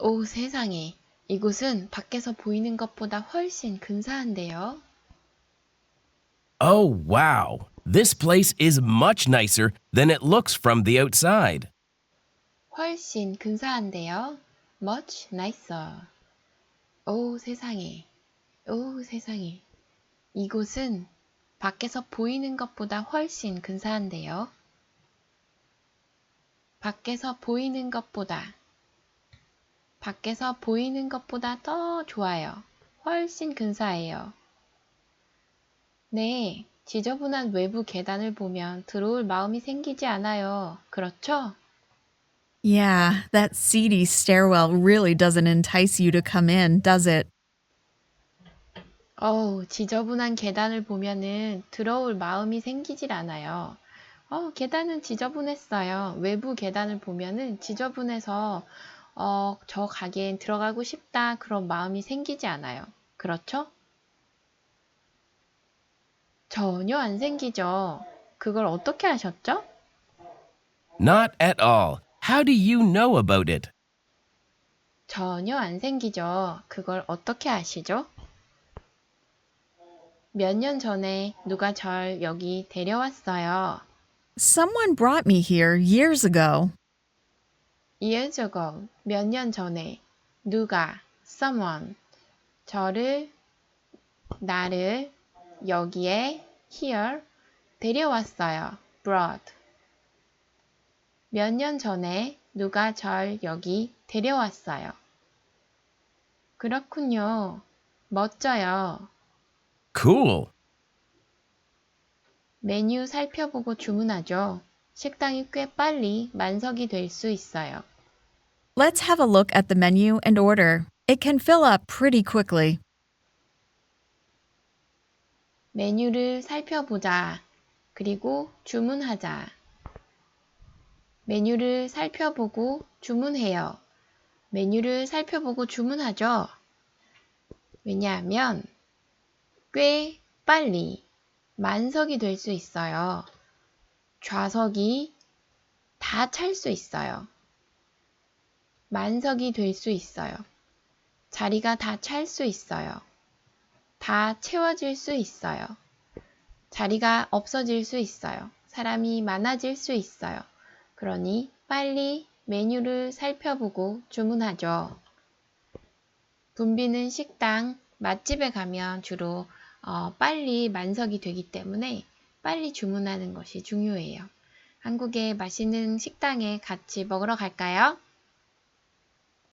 오 세상에. 이곳은 밖에서 보이는 것보다 훨씬 근사한데요. Oh, wow. This place is much nicer than it looks from the outside. 훨씬 근사한데요. Much nicer. 오 세상에. 오 세상에. 이곳은 밖에서 보이는 것보다 훨씬 근사한데요. 밖에서 보이는 것보다. 밖에서 보이는 것보다 더 좋아요. 훨씬 근사해요. 네, 지저분한 외부 계단을 보면 들어올 마음이 생기지 않아요. 그렇죠? Yeah, that seedy stairwell really doesn't entice you to come in, does it? 어우, 지저분한 계단을 보면은 들어올 마음이 생기질 않아요. 어, 계단은 지저분했어요. 외부 계단을 보면은 지저분해서 어, 저 가게엔 들어가고 싶다 그런 마음이 생기지 않아요. 그렇죠? 전혀 안 생기죠. 그걸 어떻게 하셨죠? Not at all. How do you know about it? 전혀 안 생기죠. 그걸 어떻게 아시죠? 몇 년 전에 누가 절 여기 데려왔어요. Someone brought me here years ago. Years ago, 몇년 전에 누가, someone, 저를, 나를 여기에, here, 데려왔어요. brought. 몇 년 전에 누가 절 여기 데려왔어요. 그렇군요. 멋져요. Cool. 메뉴 살펴보고 주문하죠. 식당이 꽤 빨리 만석이 될 수 있어요. Let's have a look at the menu and order. It can fill up pretty quickly. 메뉴를 살펴보자. 그리고 주문하자. 메뉴를 살펴보고 주문해요. 메뉴를 살펴보고 주문하죠. 왜냐하면 꽤 빨리 만석이 될 수 있어요. 좌석이 다 찰 수 있어요. 만석이 될 수 있어요. 자리가 다 찰 수 있어요. 다 채워질 수 있어요. 자리가 없어질 수 있어요. 사람이 많아질 수 있어요. 그러니 빨리 메뉴를 살펴보고 주문하죠. 붐비는 식당, 맛집에 가면 주로 어, 빨리 만석이 되기 때문에 빨리 주문하는 것이 중요해요. 한국의 맛있는 식당에 같이 먹으러 갈까요?